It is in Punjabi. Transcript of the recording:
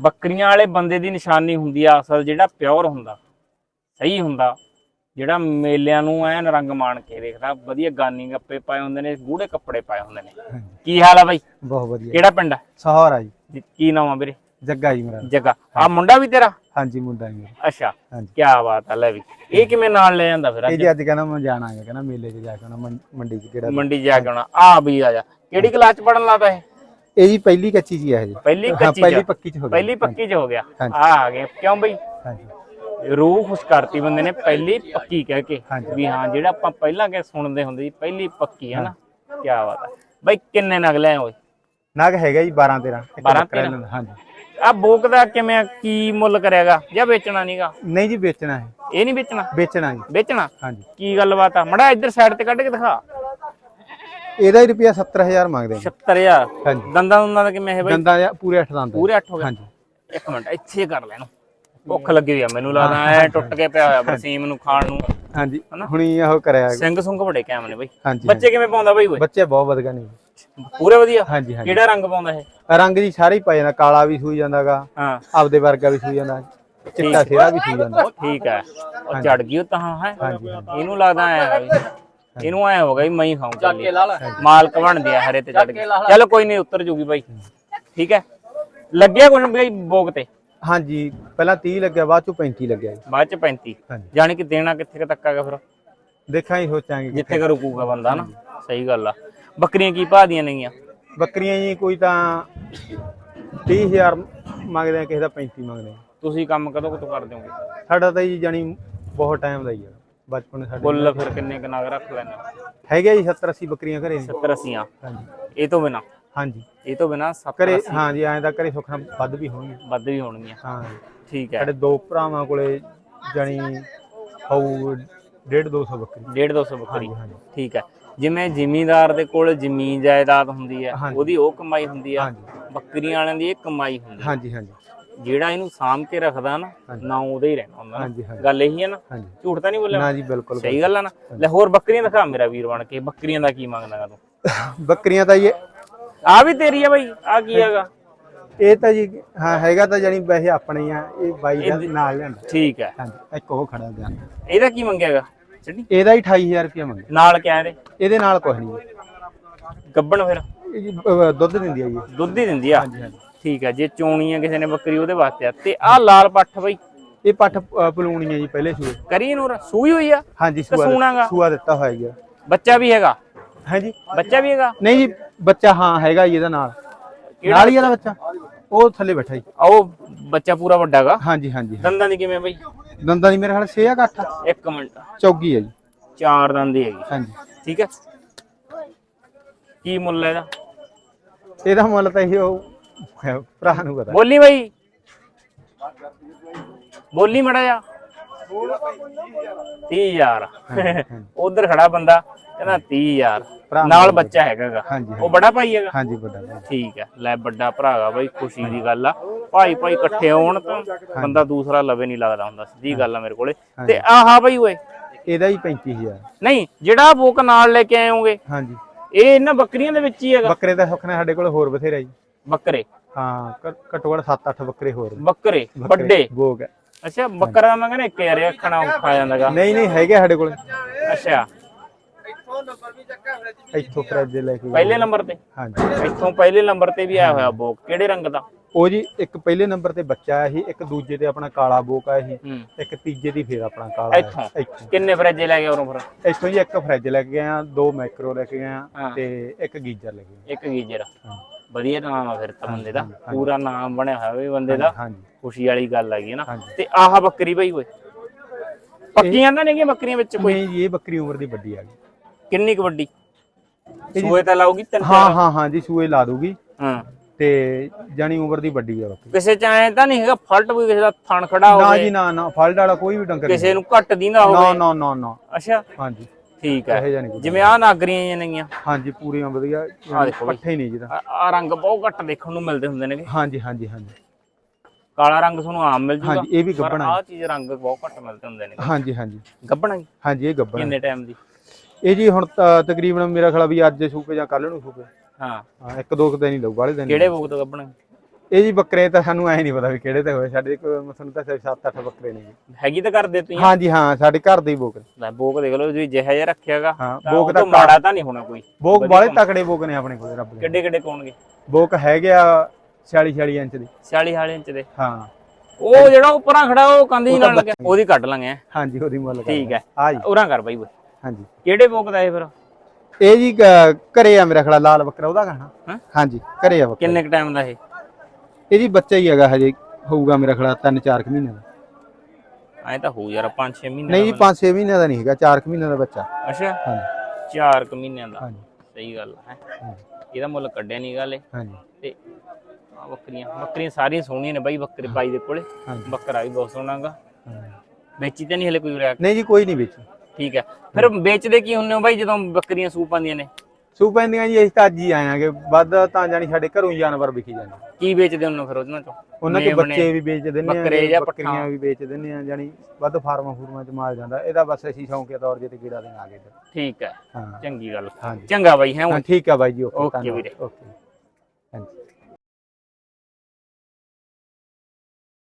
ਬੱਕਰੀਆਂ ਵਾਲੇ ਬੰਦੇ ਦੀ ਨਿਸ਼ਾਨੀ ਹੁੰਦੀ ਆ ਅਸਲ ਜਿਹੜਾ ਪਿਓਰ ਹੁੰਦਾ ਸਹੀ ਹੁੰਦਾ ਜਿਹੜਾ ਮੇਲਿਆਂ ਨੂੰ ਐਨ ਰੰਗ ਮਾਣ ਕੇ ਦੇਖਦਾ ਵਧੀਆ ਗਾਨੀ ਗੱਪੇ ਪਾਏ ਹੁੰਦੇ ਨੇ ਗੂੜੇ ਕੱਪੜੇ ਪਾਏ ਹੁੰਦੇ ਨੇ। ਕੀ ਹਾਲ ਆ ਬਾਈ? ਬਹੁਤ ਵਧੀਆ। ਕਿਹੜਾ ਪਿੰਡ ਆ? ਸਹਾਰਾ ਜੀ। ਜੀ, ਕੀ ਨਾਮ ਆ ਵੀਰੇ? ਜੱਗਾ ਜੀ ਮੇਰਾ। ਜੱਗਾ। ਆ ਮੁੰਡਾ ਵੀ ਤੇਰਾ? ਹਾਂਜੀ ਮੁੰਡਾ ਜੀ। ਅੱਛਾ ਕੀ ਬਾਤ ਆ ਲੈ ਵੀ। ਇਹ ਕਿਵੇਂ ਨਾਲ ਲੈ ਜਾਂਦਾ ਫਿਰ ਅੱਜ? ਅੱਜ ਕਹਿੰਦਾ ਮੈਂ ਜਾਣਾ ਹੈ ਕਹਿੰਦਾ ਮੇਲੇ 'ਚ ਜਾ ਕੇ ਆਉਣਾ ਮੰਡੀ 'ਚ ਕਿਹੜਾ ਮੰਡੀ ਜਾ ਕੇ ਆਉਣਾ। ਆ ਵੀ ਆ ਜਾ। ਕਿਹੜੀ ਕਲਾਸ ਚ ਪੜਨ ਲਾਤਾ ਇਹ? ਇਹ ਜੀ ਪਹਿਲੀ ਕੱਚੀ ਜੀ ਹੈ ਜੀ। ਪਹਿਲੀ ਕੱਚੀ ਪਹਿਲੀ ਪੱਕੀ 'ਚ ਹੋ ਗਿਆ ਪਹਿਲੀ ਪੱਕੀ ਚ ਹੋ ਗਿਆ। ਆ ਆ ਗਏ। ਕਿਉਂ ਬਈ? ਹਾਂਜੀ। ਰੂਹ ਖੁਸ਼ ਕਰਤੀ ਬੰਦੇ ਨੇ ਪਹਿਲੀ ਪੱਕੀ ਕਹਿ ਕੇ। ਵੀ ਹਾਂ ਜਿਹੜਾ ਆਪਾਂ ਪਹਿਲਾਂ ਕੇ ਸੁਣਦੇ ਹੁੰਦੇ ਸੀ ਪਹਿਲੀ ਪੱਕੀ ਹੈ ਨਾ। ਕੀ ਬਾਤ ਹੈ ਬਈ ਕਿੰਨੇ ਨਗ ਲੈ ਓਏ? ਨਾਗ ਹੈਗਾ ਜੀ 12 13 ਇੱਕ 12, ਬੱਕਰਾ 13 ਲੈਂਦਾ, ਹਾਂਜੀ। ਆ ਬੋਕ ਦਾ ਕਿਵੇਂ? ਕੀ ਮੁੱਲ ਕਰਿਆਗਾ? ਜਾਂ ਵੇਚਣਾ ਨਹੀਂਗਾ ਨਹੀਂ ਜੀ ਵੇਚਣਾ ਹੈ। ਇਹ ਨਹੀਂ ਵੇਚਣਾ? ਵੇਚਣਾ ਜੀ। ਵੇਚਣਾ? ਹਾਂਜੀ। ਕੀ ਗੱਲਬਾਤ ਆ? ਮੜਾ ਇੱਧਰ ਸਾਈਡ ਤੇ ਕੱਢ ਕੇ ਦਿਖਾ। ਇਹਦਾ ਹੀ ਰੁਪਿਆ 70000 ਮੰਗਦੇ ਨੇ 76000 ਹਾਂਜੀ। ਦੰਦਾਂ ਦੁੰਦਾਂ ਦਾ ਕਿਵੇਂ ਹੈ ਬਈ? ਦੰਦਾਂ ਦਾ ਪੂਰੇ 8 ਦੰਦ। ਪੂਰੇ 8 ਹੋ ਗਏ? ਹਾਂਜੀ। ਇੱਕ ਮਿੰਟ ਇੱਥੇ ਕਰ ਲੈ ਇਹਨੂੰ। ਭੁੱਖ ਲੱਗੀ ਹੋਈ ਆ ਮੈਨੂੰ ਲੱਗਦਾ ਐ ਟੁੱਟ ਕੇ ਪਿਆ ਹੋਇਆ ਬਰਸੀਮ ਨੂੰ ਖਾਣ ਨੂੰ। ਹਾਂਜੀ। ਹੁਣੀ ਉਹ ਕਰਿਆ। ਸਿੰਘ ਸੁੰਘ ਬੜੇ ਕੈਮ ਨੇ ਬਈ। ਹਾਂਜੀ ਬੱਚੇ ਕਿਵੇਂ ਪਾਉਂਦਾ ਬਈ ਓਏ ਬੱਚੇ ਬਹੁਤ ਵਧੀਆ ਨੇ। ਪੂਰੇ ਵਧੀਆ? ਹਾਂਜੀ ਹਾਂਜੀ। ਕਿਹੜਾ ਰੰਗ ਪਾਉਂਦਾ ਇਹ? ਰੰਗ ਜੀ ਸਾਰੇ ਹੀ ਪੈ ਜਾਂਦਾ ਕਾਲਾ ਵੀ ਸੂਈ ਜਾਂਦਾਗਾ ਹਾਂ। ਆਪਦੇ ਵਰਗਾ ਵੀ ਸੂਈ ਜਾਂਦਾ ਚਿੱਟਾ ਸਿਰਾ ਵੀ ਸੂਈ ਜਾਂਦਾ। ਉਹ ਠੀਕ ਹੈ। ਉਹ ਚੜ ਗਈ ਉਹ ਤਾਂ ਹੈ? ਹਾਂਜੀ ਇਹਨੂੰ ਲੱਗਦਾ ਐ ਇਹਨੂੰ ਐ ਹੋ ਗਿਆ ਵੀ ਮੈਂ ਹੀ ਖਾਉਂ ਚੱਲ। ਮਾਲਕ ਬਣਦੀ ਆ ਹਰੇ ਤੇ ਚੜ ਗਈ ਚਲੋ ਕੋਈ ਨਹੀਂ ਉੱਤਰ ਜੂਗੀ ਬਾਈ। ਠੀਕ ਹੈ? ਲੱਗਿਆ ਕੁਝ ਬਈ ਬੋਗ ਤੇ? ਹਾਂਜੀ ਪਹਿਲਾਂ 30 ਲੱਗਿਆ ਬਾਅਦ ਚੋਂ 35 ਲੱਗਿਆ ਜੀ। ਬਾਅਦ ਚ 35 ਹਾਂਜੀ। ਜਾਣੀ ਕਿ ਦੇਣਾ ਕਿੱਥੇ ਕੁ ਤੱਕ ਆਗਾ ਫਿਰ? ਦੇਖਾਂ ਹੀ ਸੋਚਾਂਗੇ ਜਿੱਥੇ ਕ ਰੁਕੂਗਾ ਬੰਦਾ ਨਾ। ਸਹੀ ਗੱਲ ਆ। ਬੱਕਰੀਆਂ ਕੀ ਭਾਅ ਦੀਆਂ ਨੇਗੀਆਂ? ਬੱਕਰੀਆਂ ਜੀ ਕੋਈ ਤਾਂ 30000 ਮੰਗਦੇ ਆ ਕਿਸੇ ਦਾ 35 ਮੰਗਦੇ ਆ। ਤੁਸੀਂ ਕੰਮ ਕਦੋਂ ਕਦੋਂ ਕਰ ਦਿਓਗੇ ਸਾਡਾ ਤਾਂ ਜੀ ਜਾਨੀ ਬਹੁਤ ਟਾਈਮ ਦਾ ਹੀ ਆ। ਬਚਪਨ ਸਾਡੇ ਬੁੱਲ ਫਿਰ ਕਿੰਨੇ ਕੁ ਨਗ ਰੱਖ ਲੈਣੇ ਹੈਗੇ ਜੀ 70 80 ਬੱਕਰੀਆਂ ਘਰੇ ਨੇ। 70 80 ਹਾਂਜੀ। ਇਹ ਤੋਂ ਬਿਨਾ? ਹਾਂਜੀ। ਇਹ ਤੋਂ ਬਿਨਾ 70 ਘਰੇ ਹਾਂ ਜੀ ਐਂ ਤਾਂ ਘਰੇ ਸੁੱਖ ਨਾਲ ਵੱਧ ਵੀ ਹੋਣਗੇ ਵੱਧ ਵੀ ਹੋਣਗੀਆਂ। ਹਾਂ। ਠੀਕ ਹੈ। ਸਾਡੇ ਦੋ ਭਰਾਵਾਂ ਕੋਲੇ ਜਾਨੀ ਹੋਊ 1.5 200 ਬੱਕਰੀ। 1.5 200 ਬੱਕਰੀ। ਹਾਂਜੀ। ਠੀਕ ਹੈ। ਜਿਵੇਂ ਜ਼ਿਮੀਂਦਾਰ ਦੇ ਕੋਲ ਜ਼ਮੀਨ ਜਾਇਦਾਦ ਹੁੰਦੀ ਹੈ ਹਾਂਜੀ। ਉਹਦੀ ਉਹ ਕਮਾਈ ਹੁੰਦੀ ਆ ਹਾਂਜੀ। ਬੱਕਰੀਆਂ ਵਾਲਿਆਂ ਦੀ ਇਹ ਕਮਾਈ ਹੁੰਦੀ ਹੈ। ਹਾਂਜੀ ਹਾਂਜੀ। ਜਿਹੜਾ ਇਹਨੂੰ ਸਾਂਭ ਕੇ ਰੱਖਦਾ ਨਾ ਨਾ ਉਹਦਾ ਹੀ ਰਹਿਣਾ ਹੁੰਦਾ ਨਾ ਹਾਂਜੀ ਹਾਂਜੀ। ਗੱਲ ਇਹੀ ਹੈ ਨਾ ਹਾਂਜੀ। ਝੂਠ ਤਾਂ ਨਹੀਂ ਬੋਲਿਆ? ਨਾ ਜੀ ਬਿਲਕੁਲ ਸਹੀ ਗੱਲ ਆ ਨਾ? ਲੈ ਹੋਰ ਬੱਕਰੀਆਂ ਦਿਖਾ ਮੇਰਾ ਵੀਰ ਬਣ ਕੇ ਬੱਕਰੀਆਂ ਦਾ ਕੀ ਮੰਗਦਾ ਤੂੰ? ਬੱਕਰੀਆਂ ਤਾਂ ਇਹ ਆ ਵੀ ਤੇਰੀ ਆ ਬਾਈ ਆ ਕੀ ਹੈਗਾ? ਇਹ ਤਾਂ ਜੀ ਹਾਂ ਹੈਗਾ ਤਾਂ ਜਾਨੀ ਵੈਸੇ ਆਪਣੇ ਹੀ ਆ ਇਹ ਬਾਈ ਦਾ ਨਾਲ ਲਿਆਂਦਾ। ਠੀਕ ਹੈ ਹਾਂਜੀ ਇੱਕ ਉਹ ਖੜਾ ਗਿਆ ਇਹਦਾ ਕੀ ਮੰਗਿਆਗਾ ਚੜੀ ਇਹਦਾ ਹੀ 28000 ਰੁਪਏ ਮੰਗਿਆ। ਨਾਲ ਕਿਆ ਇਹਦੇ? ਇਹਦੇ ਨਾਲ ਕੁਝ ਨਹੀਂ। ਗੱਬਣ ਫਿਰ? ਇਹ ਜੀ ਅਹ, ਦੁੱਧ ਦਿੰਦੀ ਆ ਜੀ। ਦੁੱਧ ਹੀ ਦਿੰਦੀ ਆ? ਹਾਂਜੀ ਹਾਂਜੀ। ਠੀਕ ਹੈ ਜੇ ਚੋਣੀ ਆ ਕਿਸੇ ਨੇ ਬੱਕਰੀ ਉਹਦੇ ਵਾਸਤੇ ਆ। ਤੇ ਆ ਲਾਲ ਪੱਠ ਬਈ। ਇਹ ਪੱਠ ਪਲੂਣੀ ਹੈ ਜੀ ਪਹਿਲੇ ਸੂਏ। ਕਰੀ ਨੂੰ ਸੂਈ ਹੋਈ ਆ? ਹਾਂਜੀ ਸੂਆ ਸੂਣਾਗਾ ਸੂਆ ਦਿੱਤਾ ਹੋਇਆ ਜੀ। ਬੱਚਾ ਵੀ ਹੈਗਾ? ਹਾਂਜੀ। ਬੱਚਾ ਵੀ ਹੈਗਾ? ਨਹੀਂ ਜੀ ਬੱਚਾ ਹਾਂ ਹੈਗਾ ਜੀ ਇਹਦਾ ਨਾਲ। ਨਾਲ ਹੀ ਇਹਦਾ ਬੱਚਾ? ਉਹ ਥੱਲੇ ਬੈਠਾ ਜੀ। ਆ ਉਹ ਬੱਚਾ ਪੂਰਾ ਵੱਡਾ ਹੈਗਾ ਹਾਂਜੀ ਹਾਂਜੀ। ਦੰਦਾਂ ਦੀ ਕਿਵੇਂ ਬਈ? ਦੰਦਾਂ ਦੀ ਮੇਰੇ ਖਿਆਲ 6 ਆ 8 ਇੱਕ ਮਿੰਟ। ਚੌਗੀ ਹੈ ਜੀ। ਚਾਰ ਦੰਦ ਦੀ ਹੈਗੀ। ਹਾਂਜੀ। ਠੀਕ ਹੈ ਕੀ ਮੁੱਲ ਹੈ ਇਹਦਾ? ਇਹਦਾ ਮੁੱਲ ਤਾਂ ਇਹ ਭਰਾ ਨੂੰ ਪਤਾ। ਬੋਲੀ ਬਈ। ਬੋਲੀ ਮੜਾ ਜਾ 30000 ਉਧਰ ਖੜਾ ਬੰਦਾ ਕਹਿੰਦਾ 30000 ਭਰਾ ਨਾਲ ਬੱਚਾ ਹੈਗਾਗਾ ਉਹ ਬੜਾ ਭਾਈ ਹੈਗਾ। ਹਾਂਜੀ ਵੱਡਾ। ਠੀਕ ਹੈ। ਲੈ ਵੱਡਾ ਭਰਾ ਗਾ ਬਈ ਖੁਸ਼ੀ ਦੀ ਗੱਲ ਆ। ਭਾਈ ਭਾਈ ਇਕੱਠੇ ਹੋਣ ਤਾਂ ਬੰਦਾ ਦੂਸਰਾ ਲਵੇ ਨਹੀਂ ਲੱਗਦਾ ਹੁੰਦਾ ਸਿੱਧੀ ਗੱਲ ਆ ਮੇਰੇ ਕੋਲੇ। ਤੇ ਆਹਾ ਬਈ ਓਏ। ਇਹਦਾ ਹੀ 35000 ਨਹੀਂ ਜਿਹੜਾ ਬੋਕ ਨਾਲ ਲੈ ਕੇ ਆਏ ਹੋਗੇ ਹਾਂਜੀ। ਇਹ ਇਹਨਾਂ ਬੱਕਰੀਆਂ ਦੇ ਵਿੱਚ ਹੀ ਹੈਗਾ। ਬੱਕਰੇ ਦਾ ਸੁੱਖ ਨੇ ਸਾਡੇ ਕੋਲ ਹੋਰ ਬਥੇਰਾ ਜੀ। ਬੱਕਰੇ? ਹਾਂ ਘੱਟੋ ਘੱਟ 7-8 ਬੱਕਰੇ ਹੋਰ ਨੇ। ਬੱਕਰੇ ਵੱਡੇ? ਹੈ। ਅੱਛਾ ਬੱਕਰਾ ਮੈਂ ਕਹਿੰਦਾ ਇੱਕ ਯਾਰ ਇਹ ਅੱਖਣਾ ਖਾ ਜਾਂਦਾਗਾ। ਨਹੀਂ ਨਹੀਂ ਹੈਗੇ ਸਾਡੇ ਕੋਲ। ਅੱਛਾ। ਇੱਥੋਂ ਫਰਿੱਜ ਲੈ ਕੇ। ਪਹਿਲੇ ਨੰਬਰ ਤੇ? ਹਾਂਜੀ। ਇੱਥੋਂ ਪਹਿਲੇ ਨੰਬਰ ਤੇ ਵੀ ਆਇਆ ਹੋਇਆ ਬੋਕ। ਕਿਹੜੇ ਰੰਗ ਦਾ? ਉਹ ਜੀ ਇੱਕ ਪਹਿਲੇ ਨੰਬਰ ਤੇ ਬੱਚਾ ਆਇਆ ਸੀ ਇੱਕ ਦੂਜੇ ਤੇ ਆਪਣਾ ਕਾਲਾ ਬੋਕ ਆਇਆ ਸੀ ਹੂੰ। ਇੱਕ ਤੀਜੇ ਦੀ ਫੇਰ ਆਪਣਾ ਕਾਲਾ ਆਇਆ। ਇੱਥੋਂ? ਇੱਥੋਂ। ਕਿੰਨੇ ਫਰਿੱਜੇ ਲੈ ਗਏ ਉਰੋਂ ਫਿਰ? ਇੱਥੋਂ ਜੀ ਇੱਕ ਫਰਿੱਜ ਲੈ ਕੇ ਗਏ ਆ ਦੋ ਮਾਈਕਰੋ ਲੈ ਕੇ ਗਏ ਆ। ਤੇ ਇੱਕ ਗੀਜ਼ਰ ਲੈ ਕੇ ਗਏ ਇੱਕ ਗੀਜਰ। ਹਾਂ। ਵਧੀਆ ਨਾਮ ਆ ਫਿਰ ਤਾਂ ਬੰਦੇ ਦਾ ਪੂਰਾ ਨਾਮ ਬਣਿਆ ਹੋਇਆ ਵੀ ਬੰਦੇ ਦਾ। ਹਾਂਜੀ ਖੁਸ਼ੀ ਵਾਲੀ ਗੱਲ ਹੈਗੀ ਨਾ। ਤੇ ਆਹ ਬੱਕਰੀ ਬਈ ਓਏ। ਪੱਕੀਆਂ ਤਾਂ ਨਹੀਂ ਬੱਕਰੀਆਂ ਵਿੱਚ ਕੋਈ? ਨਹੀਂ ਜੀ ਇਹ ਬੱਕਰੀ ਉਮਰ ਦੀ ਵੱਡੀ ਆ ਗਈ। ਕਿੰਨੀ ਕੁ ਵੱਡੀ? ਸੂਏ ਤਾਂ ਲਾਊਗੀ ਤਿੰਨ ਹਾਂ ਹਾਂ ਹਾਂ ਜੀ ਸੂਏ ਲਾ ਦੂਗੀ। ਹਾਂ। ਤੇ ਜਾਨੀ ਉਮਰ ਦੀ ਵੱਡੀ ਆ ਬੱਕਰੀ। ਕਿਸੇ ਚ ਐ ਤਾਂ ਨਹੀਂ ਹੈਗਾ ਫਲਟ ਵੀ ਕਿਸੇ ਦਾ ਥਣ ਖੜਾ ਨਾ ਹੋਵੇ। ਜੀ ਨਾ ਨਾ ਫਲਡ ਵਾਲਾ ਕੋਈ ਵੀ ਡੰਗਰ ਨਹੀਂ ਕਿਸੇ ਨੂੰ ਘੱਟ ਦਿੰਦਾ ਨਾ ਹੋਵੇ। ਨਾ ਨਾ ਨਾ। ਅੱਛਾ। ਹਾਂਜੀ। ਠੀਕ ਹੈ। ਇਹੋ ਜਿਹਾ ਨਹੀਂ ਜਿਵੇਂ ਆ ਨਾਗਰੀਆਂ ਜਿਹੀਆਂ ਨੇਗੀਆਂ। ਹਾਂਜੀ ਪੂਰੀਆਂ ਵਧੀਆ ਆਹ ਦੇਖੋ ਬਈ। ਪੱਠੇ ਨਹੀਂ ਜਿਹਦਾ ਆ ਰੰਗ ਬਹੁਤ ਘੱਟ ਦੇਖਣ ਨੂੰ ਮਿਲਦੇ ਹੁੰਦੇ ਨੇ ਹਾਂਜੀ ਹਾਂਜੀ ਹਾਂਜੀ। ਕਾਲਾ ਰੰਗ ਤੁਹਾਨੂੰ ਆਮ ਮਿਲ ਜੂਗਾ ਹਾਂਜੀ ਇਹ ਵੀ ਗੱਬਣਾ ਆਹ ਚੀਜ਼ ਰੰਗ ਬਹੁਤ ਘੱਟ ਮਿਲਦੇ ਹੁੰਦੇ ਨੇ ਹਾਂਜੀ ਹਾਂਜੀ। ਗੱਬਣਾ ਜੀ? ਹਾਂਜੀ ਇਹ ਗੱਬਣਾ ਕਿੰਨੇ ਟਾਈਮ ਦੀ? ਇਹ ਜੀ ਹੁਣ ਤਾਂ ਤਕਰੀਬਨ ਮੇਰਾ ਖਿਆਲ ਵੀ ਅੱਜ ਸੂਪੇ ਜਾਂ ਕੱਲ ਨੂੰ ਸੂਪੇ ਹਾਂ। ਹਾਂ ਇੱਕ ਦੋ ਕੁ ਦਿਨ ਹੀ ਲਊ ਵਾਲੇ ਦਿਨ ਕਿਹੜੇ ਬੋਕ ਤੋਂ ਗੱਬਣਾ ਇਹ ਜੀ ਬੱਕਰੇ ਤਾਂ ਸਾਨੂੰ ਐ ਨਹੀਂ ਪਤਾ ਵੀ ਕਿਹੜੇ ਤੇ ਹੋਏ। ਸਾਡੇ ਕੋਲ ਮੈਂ ਤੁਹਾਨੂੰ ਦੱਸਿਆ 7-8 ਬੱਕਰੇ ਨੇ। ਜੀ ਹੈਗੀ ਤਾਂ ਕਰਦੇ ਤੁਸੀਂ? ਹਾਂਜੀ ਹਾਂ ਸਾਡੇ ਘਰ ਦੇ ਹੀ ਬੋਕ ਨੇ। ਲੈ ਬੋਕ ਦੇਖ ਲਓ ਜੀ ਜਿਹਾ ਜਿਹਾ ਰੱਖਿਆਗਾ। ਹਾਂ ਬੋਕ ਤਾਂ ਤਾਂ ਮਾੜਾ ਤਾਂ ਨਹੀਂ ਹੋਣਾ ਕੋਈ। ਬੋਕ ਬਾਲੇ। ਤਕੜੇ ਬੋਕ ਨੇ ਆਪਣੇ ਕੋਲ ਰੱਬ ਦੇ। ਕਿੱਡੇ ਕਿੱਡੇ ਕੋਣਗੇ ਬੋਕ ਹੈਗੇ ਆ 46-46 ਇੰਚ ਦੇ। 40 ਹਾਲੇ ਇੰਚ ਦੇ। ਹਾਂ। ਉਹ ਜਿਹੜਾ ਉੱਪਰਾਂ ਖੜਾ ਉਹ ਤਾਂ ਨਾਲ ਲੱਗਿਆ। ਉਹਦੀ ਕੱਢ ਲਾਂਗੇ ਹਾਂਜੀ ਉਹਦੀ ਮੁੱਲ ਕਰ ਠੀਕ ਹੈ। ਆ ਜੀ। ਉਰਾਂ ਕਰ ਬਾਈ ਓਏ ਹਾਂਜੀ। ਕਿਹੜੇ ਬੋਕ ਦਾ ਇਹ ਫਿਰ? ਇਹ ਜੀ ਕ- ਘਰੇ ਆ ਮੇਰਾ ਖੜਾ ਲਾਲ ਬੱਕਰਾ ਉਹਦਾ ਕਹਣਾ ਹਾਂ? ਹਾਂਜੀ ਘਰੇ ਆ ਬੱਕਰਾ। ਕਿੰਨੇ ਕ ਟਾਈਮ ਦਾ ਇਹ? ਇਹ ਜੀ ਬੱਚਾ ਹੀ ਹੈਗਾ ਹਜੇ ਹੋਊਗਾ ਮੇਰਾ ਖੜਾ 3-4 ਮਹੀਨੇ ਦਾ। ਐ ਤਾਂ ਹੋ ਯਾਰ 5-6 ਮਹੀਨੇ ਨਹੀਂ ਜੀ 5-6 ਮਹੀਨੇ ਦਾ ਨਹੀਂ ਹੈਗਾ 4 ਮਹੀਨੇ ਦਾ ਬੱਚਾ। ਅੱਛਾ? ਹਾਂਜੀ। 4 ਕ ਮਹੀਨਿਆਂ ਦਾ। ਹਾਂਜੀ। ਸਹੀ ਗੱਲ ਹੈ। ਹਾਂਜੀ, ਇਹਦਾ ਮੁੱਲ ਕੱਢਿਆ ਨਹੀਂ ਗਾਲੇ ਹਾਂਜੀ। ਤੇ ਆਹ ਬੱਕਰੀਆਂ ਬੱਕਰੀਆਂ ਸਾਰੀਆਂ ਸੋਹਣੀਆਂ ਨੇ ਬਾਈ ਬੱਕਰੇ ਬਾਈ ਦੇ ਕੋਲੇ। ਹਾਂਜੀ। ਬੱਕਰਾ ਵੀ ਬਹੁਤ ਸੋਹਣਾਗਾ ਹਾਂਜੀ। ਵੇਚੀ ਤਾਂ ਨਹੀਂ ਹਲੇ ਕੋਈ ਰਿਆ ਨਹੀਂ ਜੀ ਕੋਈ ਨਹੀਂ ਵਿੱਚ। ਠੀਕ ਹੈ ਫਿਰ ਵੇਚਦੇ ਕੀ ਹੁੰਨੇ ਹੋ ਬਾਈ ਜਦੋਂ ਬੱਕਰੀਆਂ ਸੂਪ ਆਉਂਦੀਆਂ ਨੇ? ਸੂ ਪੈਂਦੀਆਂ ਜੀ ਅਸੀਂ ਤਾਂ ਅੱਜ ਹੀ ਆਏ ਆਂਗੇ। ਵੱਧ ਤਾਂ ਜਾਨੀ ਸਾਡੇ ਘਰੋਂ ਹੀ ਜਾਨਵਰ ਵਿਕੀ ਜਾਂਦੇ। ਕੀ ਵੇਚਦੇ ਹੁੰਨੇ ਹੋ ਫਿਰ ਉਹਨਾਂ ਚੋਂ? ਉਹਨਾਂ ਮੇਮਣੇ, ਬੱਚੇ ਵੀ ਵੇਚ ਦਿੰਦੇ ਆ ਬੱਕਰੇ ਜਾਂ ਬੱਕਰੀਆਂ ਪੱਠਾਂ। ਵੀ ਵੇਚ ਦਿੰਦੇ ਆ ਜਾਨੀ ਵੱਧ ਫਾਰਮਾਂ ਫੂਰਮਾਂ ਚ ਮਾਲ ਜਾਂਦਾ। ਇਹਦਾ ਬਸ ਅਸੀਂ ਸ਼ੌਂਕੀਆ ਤੌਰ ਜੇ ਤੇ ਕੀੜਾ ਦੇਣ ਆ ਗਏ ਇੱਧਰ। ਠੀਕ ਹੈ ਹਾਂ। ਚੰਗੀ ਗੱਲ। ਹਾਂਜੀ। ਚੰਗਾ ਬਾਈ ਹੈ ਹਾਂ ਠੀਕ ਆ ਬਾਈ ਜੀ ਓਕੇ ਓਕੇ। ਵੀਰੇ। ਓਕੇ। ਹਾਂਜੀ।